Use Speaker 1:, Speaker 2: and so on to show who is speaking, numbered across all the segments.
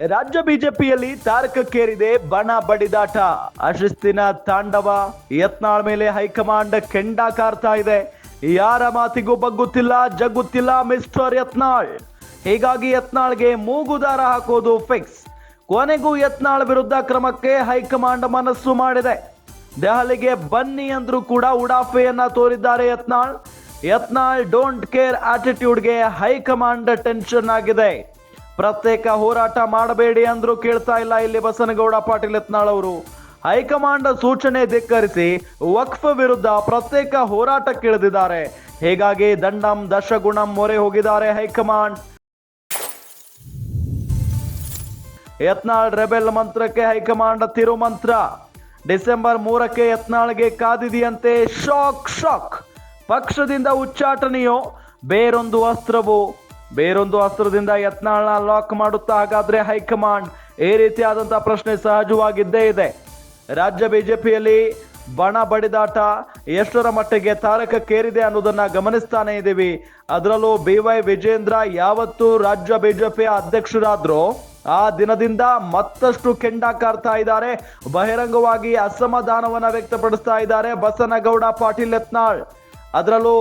Speaker 1: ರಾಜ್ಯ ಬಿಜೆಪಿಯಲ್ಲಿ ತಾರಕಕ್ಕೇರಿದೆ ಬಣ ಬಡಿದಾಟ. ಅಶಿಸ್ತಿನ ತಾಂಡವ, ಯತ್ನಾಳ್ ಮೇಲೆ ಹೈಕಮಾಂಡ್ ಕೆಂಡ ಕಾರ್ತಾ ಇದೆ. ಯಾರ ಮಾತಿಗೂ ಬಗ್ಗುತ್ತಿಲ್ಲ, ಜಗ್ಗುತ್ತಿಲ್ಲ ಮಿಸ್ಟರ್ ಯತ್ನಾಳ್. ಹೀಗಾಗಿ ಯತ್ನಾಳ್ಗೆ ಮೂಗುದಾರ ಹಾಕೋದು ಫಿಕ್ಸ್ ಕೊನೆಗೂ ಯತ್ನಾಳ್ ವಿರುದ್ಧ ಕ್ರಮಕ್ಕೆ ಹೈಕಮಾಂಡ್ ಮನಸ್ಸು ಮಾಡಿದೆ. ದೆಹಲಿಗೆ ಬನ್ನಿ ಅಂದ್ರೂ ಕೂಡ ಉಡಾಫೆಯನ್ನ ತೋರಿದ್ದಾರೆ ಯತ್ನಾಳ್. ಯತ್ನಾಳ್ ಡೋಂಟ್ ಕೇರ್ ಆಟಿಟ್ಯೂಡ್ಗೆ ಹೈಕಮಾಂಡ್ ಟೆನ್ಷನ್ ಆಗಿದೆ. ಪ್ರತ್ಯೇಕ ಹೋರಾಟ ಮಾಡಬೇಡಿ ಅಂದ್ರು ಕೇಳ್ತಾ ಇಲ್ಲ ಇಲ್ಲಿ ಬಸನಗೌಡ, ಪಾಟೀಲ್ ಯತ್ನಾಳ್ ಅವರು. ಹೈಕಮಾಂಡ್ ಸೂಚನೆ ಧಿಕ್ಕರಿಸಿ ವಕ್ಫ್ ವಿರುದ್ಧ ಪ್ರತ್ಯೇಕ ಹೋರಾಟಕ್ಕಿಳಿದಿದ್ದಾರೆ ಹೀಗಾಗಿ ದಂಡಂ, ದಶಗುಣಂ ಮೊರೆ ಹೋಗಿದ್ದಾರೆ ಹೈಕಮಾಂಡ್. ಯತ್ನಾಳ್ ರೆಬೆಲ್ ಮಂತ್ರಕ್ಕೆ ಹೈಕಮಾಂಡ್ ತಿರುಮಂತ್ರ. ಡಿಸೆಂಬರ್ ಮೂರಕ್ಕೆ ಯತ್ನಾಳ್ಗೆ ಕಾದಿದೆಯಂತೆ ಶಾಕ್ ಶಾಕ್. ಪಕ್ಷದಿಂದ ಉಚ್ಚಾಟನೆಯೋ ಬೇರೊಂದು ಅಸ್ತ್ರವು? ಬೇರೊಂದು ಅಸ್ತ್ರದಿಂದ ಯತ್ನಾಳ್ನ ಲಾಕ್ ಮಾಡುತ್ತಾ ಹಾಗಾದ್ರೆ ಹೈಕಮಾಂಡ್? ಈ ರೀತಿಯಾದಂತಹ ಪ್ರಶ್ನೆ ಸಹಜವಾಗಿದ್ದೇ ಇದೆ. ರಾಜ್ಯ ಬಿಜೆಪಿಯಲ್ಲಿ ಬಣ ಬಡಿದಾಟ ಎಷ್ಟರ ಮಟ್ಟಿಗೆ ತಾರಕಕ್ಕೇರಿದೆ ಅನ್ನೋದನ್ನ ಗಮನಿಸ್ತಾನೆ ಇದ್ದೀವಿ ಅದರಲ್ಲೂ ಬಿ ವೈ ವಿಜೇಂದ್ರ ಯಾವತ್ತು ರಾಜ್ಯ ಬಿಜೆಪಿಯ ಅಧ್ಯಕ್ಷರಾದ್ರೋ ಆ ದಿನದಿಂದ ಮತ್ತಷ್ಟು ಕೆಂಡ ಕಾರ್ತಾ ಇದ್ದಾರೆ. ಬಹಿರಂಗವಾಗಿ ಅಸಮಾಧಾನವನ್ನ ವ್ಯಕ್ತಪಡಿಸ್ತಾ ಇದ್ದಾರೆ ಬಸನಗೌಡ ಪಾಟೀಲ್ ಯತ್ನಾಳ್. ಅದರಲ್ಲೂ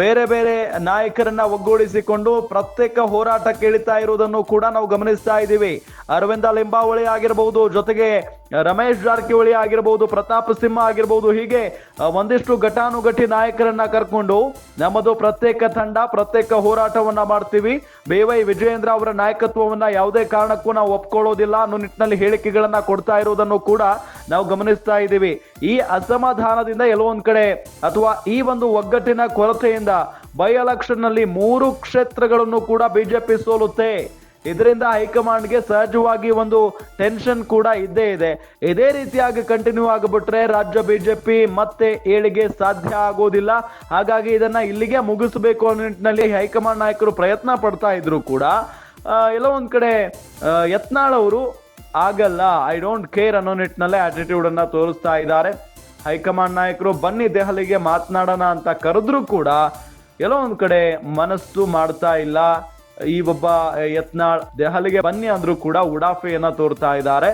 Speaker 1: ಬೇರೆ ಬೇರೆ ನಾಯಕರನ್ನ ಒಗ್ಗೂಡಿಸಿಕೊಂಡು ಪ್ರತ್ಯೇಕ ಹೋರಾಟ ಕೇಳುತ್ತಾ ಇರುವುದನ್ನು ಕೂಡ ನಾವು ಗಮನಿಸ್ತಾ ಇದ್ದೀವಿ. ಅರವಿಂದ ಲಿಂಬಾವಳಿ ಆಗಿರಬಹುದು ಜೊತೆಗೆ ರಮೇಶ್ ಜಾರಕಿಹೊಳಿ ಆಗಿರಬಹುದು ಪ್ರತಾಪ್ ಸಿಂಹ ಆಗಿರಬಹುದು ಹೀಗೆ ಒಂದಿಷ್ಟು ಘಟಾನುಘಟಿ ನಾಯಕರನ್ನ ಕರ್ಕೊಂಡು ನಮ್ಮದು ಪ್ರತ್ಯೇಕ ತಂಡ, ಪ್ರತ್ಯೇಕ ಹೋರಾಟವನ್ನ ಮಾಡ್ತೀವಿ. ಬಿ ವೈ ವಿಜಯೇಂದ್ರ ಅವರ ನಾಯಕತ್ವವನ್ನ ಯಾವುದೇ ಕಾರಣಕ್ಕೂ ನಾವು ಒಪ್ಕೊಳ್ಳೋದಿಲ್ಲ. ಅನ್ನೋ ನಿಟ್ಟಿನಲ್ಲಿ ಹೇಳಿಕೆಗಳನ್ನ ಕೊಡ್ತಾ ಇರುವುದನ್ನು ಕೂಡ ನಾವು ಗಮನಿಸ್ತಾ ಇದ್ದೀವಿ. ಈ ಅಸಮಾಧಾನದಿಂದ ಎಲ್ಲೊಂದ್ ಕಡೆ ಅಥವಾ ಈ ಒಂದು ಒಗ್ಗಟ್ಟಿನ ಕೊರತೆಯಿಂದ ಬೈ ಎಲೆಕ್ಷನ್ನಲ್ಲಿ ಮೂರು ಕ್ಷೇತ್ರಗಳನ್ನು ಕೂಡ ಬಿಜೆಪಿ ಸೋಲುತ್ತೆ. ಇದರಿಂದ ಹೈಕಮಾಂಡ್ಗೆ ಸಹಜವಾಗಿ ಒಂದು ಟೆನ್ಷನ್ ಕೂಡ ಇದ್ದೇ ಇದೆ. ಇದೇ ರೀತಿಯಾಗಿ ಕಂಟಿನ್ಯೂ ಆಗಿಬಿಟ್ರೆ ರಾಜ್ಯ ಬಿಜೆಪಿ ಮತ್ತೆ ಏಳಿಗೆ ಸಾಧ್ಯ ಆಗೋದಿಲ್ಲ. ಹಾಗಾಗಿ ಇದನ್ನ ಇಲ್ಲಿಗೆ ಮುಗಿಸಬೇಕು ಅನ್ನೋ ನಿಟ್ಟಿನಲ್ಲಿ ಹೈಕಮಾಂಡ್ ನಾಯಕರು ಪ್ರಯತ್ನ ಪಡ್ತಾ ಇದ್ರು ಕೂಡ ಎಲ್ಲ ಒಂದ್ ಕಡೆ ಯತ್ನಾಳ್ ಅವರು ಆಗಲ್ಲ, ಐ ಡೋಂಟ್ ಕೇರ್ ಅನ್ನೋ ನಿಟ್ಟಿನಲ್ಲೇ ಆಟಿಟ್ಯೂಡ್ ಅನ್ನ ತೋರಿಸ್ತಾ ಇದ್ದಾರೆ. ಹೈಕಮಾಂಡ್ ನಾಯಕರು ಬನ್ನಿ ದೆಹಲಿಗೆ ಮಾತನಾಡೋಣ ಅಂತ ಕರೆದ್ರೂ ಕೂಡ, ಎಲ್ಲೋ ಒಂದ್ ಕಡೆ ಮನಸ್ಸು ಮಾಡ್ತಾ ಇಲ್ಲ. ಈ ಒಬ್ಬ ಯತ್ನಾಳ್ ದೆಹಲಿಗೆ ಬನ್ನಿ ಅಂದ್ರೂ ಕೂಡ ಉಡಾಫೆಯನ್ನ ತೋರ್ತಾ ಇದ್ದಾರೆ.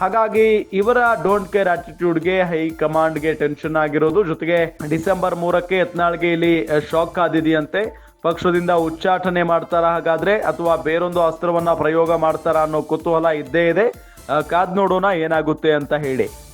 Speaker 1: ಹಾಗಾಗಿ ಇವರ ಡೋಂಟ್ ಕೇರ್ ಆಟಿಟ್ಯೂಡ್ಗೆ ಹೈಕಮಾಂಡ್ಗೆ ಟೆನ್ಷನ್ ಆಗಿರೋದು. ಜೊತೆಗೆ ಡಿಸೆಂಬರ್ ಮೂರಕ್ಕೆ ಯತ್ನಾಳ್ಗೆ ಇಲ್ಲಿ ಶಾಕ್ ಆದಿದೆಯಂತೆ. ಪಕ್ಷದಿಂದ ಉಚ್ಚಾಟನೆ ಮಾಡ್ತಾರ ಹಾಗಾದ್ರೆ, ಅಥವಾ ಬೇರೊಂದು ಅಸ್ತ್ರವನ್ನ ಪ್ರಯೋಗ ಮಾಡ್ತಾರ ಅನ್ನೋ ಕುತೂಹಲ ಇದ್ದೇ ಇದೆ. ಕಾದ್ ನೋಡೋಣ ಏನಾಗುತ್ತೆ ಅಂತ ಹೇಳಿ.